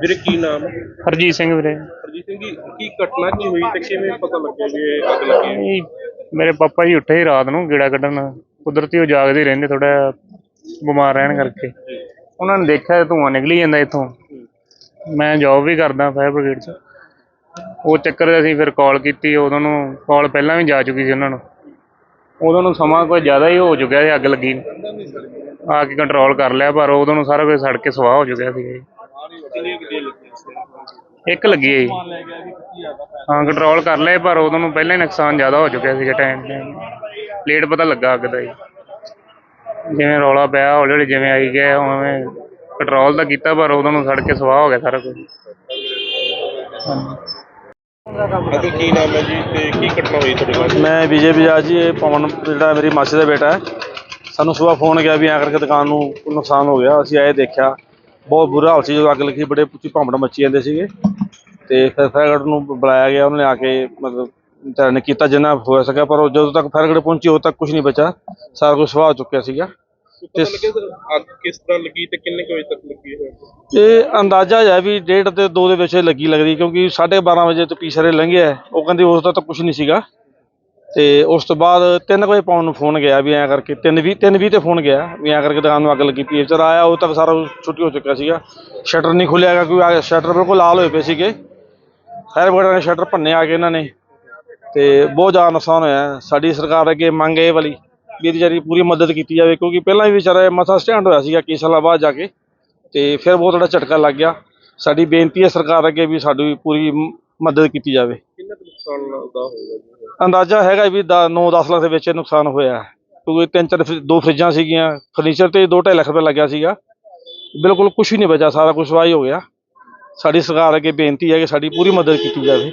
ਵੀਰੇ ਕੀ ਨਾਮ? ਹੈ ਹਰਜੀਤ ਸਿੰਘ ਵੀਰੇ। ਹਰਜੀਤ ਸਿੰਘ ਜੀ ਕੀ ਘਟਨਾ ਕੀ ਹੋਈ ਤੇ ਕਿਵੇਂ ਪਤਾ ਲੱਗਿਆ ਵੀ ਇਹ ਅੱਗ ਲੱਗੀ ਹੈ? ਇਹ ਮੇਰੇ ਪਾਪਾ ਜੀ ਉੱਠੇ ਸੀ ਰਾਤ ਨੂੰ ਗੇੜਾ ਕੱਢਣ। ਕੁਦਰਤੀ ਉਹ ਜਾਗਦੇ ਰਹਿੰਦੇ ਥੋੜਾ ਬਿਮਾਰ ਰਹਿਣ ਕਰਕੇ। ਉਹਨਾਂ ਨੇ ਦੇਖਿਆ ਧੂੰਆਂ ਨਿਕਲੀ ਜਾਂਦਾ ਇੱਥੋਂ। ਮੈਂ ਜੌਬ ਵੀ ਕਰਦਾ ਫਾਇਰ ਬ੍ਰਿਗੇਡ 'ਚ। ਉਹ ਚੱਕਰ 'ਚ ਅਸੀਂ ਫਿਰ ਕਾਲ ਕੀਤੀ ਉਦੋਂ ਨੂੰ ਕਾਲ ਪਹਿਲਾਂ ਵੀ ਜਾ ਚੁੱਕੀ ਸੀ ਉਹਨਾਂ ਨੂੰ। ਉਦੋਂ ਨੂੰ ਸਮਾਂ ਕੋਈ ਜ਼ਿਆਦਾ ਹੀ ਹੋ ਚੁੱਕਿਆ ਸੀ ਅੱਗ ਲੱਗੀ ਨੂੰ। ਆ ਕੇ ਕੰਟਰੋਲ ਕਰ ਲਿਆ ਪਰ ਉਦੋਂ ਨੂੰ ਸਾਰਾ ਕੁਝ ਸੜ ਕੇ ਸਵਾਹ ਹੋ ਚੁੱਕਿਆ ਸੀ। ਇੱਕ ਲੱਗੀ ਹੈ ਜੀ ਹਾਂ ਕੰਟਰੋਲ ਕਰ ਲਏ ਪਰ ਉਦੋਂ ਨੂੰ ਪਹਿਲਾਂ ਹੀ ਨੁਕਸਾਨ ਜ਼ਿਆਦਾ ਹੋ ਚੁੱਕਿਆ ਸੀਗਾ ਟਾਈਮ ਤੇ। ਲੇਟ ਪਤਾ ਲੱਗਾ ਅੱਗ ਦਾ ਜੀ ਜਿਵੇਂ ਰੌਲਾ ਪਿਆ ਹੌਲੀ ਹੌਲੀ ਜਿਵੇਂ ਆਈ ਗਿਆ ਉਵੇਂ ਕੰਟਰੋਲ ਤਾਂ ਕੀਤਾ ਪਰ ਉਦੋਂ ਨੂੰ ਸੜ ਕੇ ਸਵਾਹ ਹੋ ਗਿਆ ਸਾਰਾ ਕੁਝ। ਅੰਕਲ ਕੀ ਨਾਮ ਹੈ ਜੀ ਤੇ ਕੀ ਘਟਨਾ ਹੋਈ ਤੁਹਾਡੇ ਨਾਲ ਮੈਂ ਵਿਜੇ ਬਜਾਜ ਜੀ ਇਹ ਪਵਨ ਜਿਹੜਾ ਮੇਰੀ ਮਾਸੀ ਦਾ ਬੇਟਾ ਹੈ। ਸਾਨੂੰ ਸਵੇਰ ਫੋਨ ਗਿਆ ਵੀ ਐਂ ਕਰਕੇ ਦੁਕਾਨ ਨੂੰ ਨੁਕਸਾਨ ਹੋ ਗਿਆ ਅਸੀਂ ਆਏ ਦੇਖਿਆ। ਬਹੁਤ ਬੁਰਾ ਹਾਲ ਸੀ ਜਦੋਂ ਅੱਗ ਲੱਗੀ ਬੜੇ ਉੱਚੀ ਭਾਂਬੜ ਮੱਚੀ ਜਾਂਦੇ ਸੀਗੇ। ਤੇ ਫਿਰ ਫਾਇਰ ਨੂੰ ਬੁਲਾਇਆ ਗਿਆ ਉਹਨਾਂ ਨੇ ਆ ਕੇ ਮਤਲਬ ਵਿਚਾਰਿਆਂ ਨੇ ਕੀਤਾ ਜਿੰਨਾ ਹੋ ਸਕਿਆ ਪਰ ਉਹ ਜਦੋਂ ਤੱਕ ਫਾਇਰ ਪਹੁੰਚੀ ਉਦੋਂ ਤੱਕ ਕੁਝ ਨਹੀਂ ਬਚਾ ਸਾਰਾ ਕੁਝ ਸਵਾਹ ਹੋ ਚੁੱਕਿਆ ਸੀਗਾ। ਪਤਾ ਲੱਗਿਆ ਸਰ? ਅੱਗ ਕਿਸ ਤਰ੍ਹਾਂ ਲੱਗੀ ਤੇ ਕਿੰਨੇ ਕੁ ਵਜੇ ਤੱਕ ਲੱਗੀ ਹੈ? ਇਹ ਅੰਦਾਜ਼ਾ ਹੈ ਵੀ ਡੇਢ ਤੇ 2 ਦੇ ਵਿੱਚ ਲੱਗੀ ਲੱਗਦੀ ਕਿਉਂਕਿ 12:30 ਵਜੇ ਤੋਂ ਪੀਛਰੇ ਲੰਘਿਆ। ਉਹ ਕਹਿੰਦੇ ਉਸ ਦਾ ਤਾਂ ਕੁਝ ਨਹੀਂ ਸੀਗਾ। ਤੇ ਉਸ ਤੋਂ ਬਾਅਦ 3 ਵਜੇ ਪਾਉਣ ਨੂੰ ਫੋਨ ਗਿਆ ਵੀ ਐਂ ਕਰਕੇ 3:20 3:20 ਤੇ ਫੋਨ ਗਿਆ ਵੀ ਐਂ ਕਰਕੇ ਦੁਕਾਨ ਨੂੰ ਅੱਗ ਲੱਗੀ ਪਈ ਹੈ। ਵਿਚਾਰਾ ਆਇਆ ਉਹ ਤੱਕ ਸਾਰਾ ਕੁਛ ਛੁੱਟੀ ਹੋ ਚੁੱਕਿਆ ਸੀਗਾ। ਸ਼ਟਰ ਨਹੀਂ ਖੁੱਲਿਆ ਹੈਗਾ ਕਿਉਂਕਿ ਸ਼ਟਰ ਬਿਲਕੁਲ ਲਾਲ ਹੋਏ ਪਏ ਸੀਗੇ। ਫਾਇਰ ਬ੍ਰਿਗੇਡ ਨੇ ਸ਼ਟਰ ਭੰਨੇ ਆ ਕੇ ਇਹਨਾਂ ਨੇ। ਤੇ ਬਹੁਤ ਜ਼ਿਆਦਾ ਨੁਕਸਾਨ ਹੋਇਆ। ਸਾਡੀ ਸਰਕਾਰ ਅੱਗੇ ਮੰਗ ਇਹ ਵਾਲੀ ਵੀ ਇਹਦੀ ਜਿਹੜੀ ਪੂਰੀ ਮਦਦ ਕੀਤੀ ਜਾਵੇ ਕਿਉਂਕਿ ਪਹਿਲਾਂ ਵੀ ਵਿਚਾਰਾ ਮਸਾ ਸਟੈਂਡ ਹੋਇਆ ਸੀਗਾ ਕਈ ਸਾਲਾਂ ਬਾਅਦ ਜਾ ਕੇ। ਤੇ ਫਿਰ ਬਹੁਤ ਵੱਡਾ ਝਟਕਾ ਲੱਗ ਗਿਆ। ਸਾਡੀ ਬੇਨਤੀ ਹੈ ਸਰਕਾਰ ਅੱਗੇ ਵੀ ਸਾਡੀ ਪੂਰੀ ਮਦਦ ਕੀਤੀ ਜਾਵੇ। ਨੁਕਸਾਨ ਦਾ ਹੋਏਗਾ ਜੀ। ਅੰਦਾਜ਼ਾ ਹੈਗਾ ਵੀ 9-10 ਲੱਖ ਦੇ ਵਿੱਚ ਇਹ ਨੁਕਸਾਨ ਹੋਇਆ ਹੈ। ਕਿਉਂਕਿ ਤਿੰਨ ਚਾਰ ਫਰਿ- ਦੋ ਫਰਿੱਜਾਂ ਸੀਗੀਆਂ ਫਰਨੀਚਰ ਤੇ 2.5 ਲੱਖ ਰੁਪਏ ਲੱਗਿਆ ਸੀਗਾ। ਬਿਲਕੁਲ ਕੁਝ ਹੀ ਨਹੀਂ ਬਚਿਆ, ਸਾਰਾ ਕੁਝ ਸਵਾਈ ਹੋ ਗਿਆ। ਸਾਡੀ ਸਰਕਾਰ ਅੱਗੇ ਬੇਨਤੀ ਹੈ ਕਿ ਸਾਡੀ ਪੂਰੀ ਮਦਦ ਕੀਤੀ ਜਾਵੇ।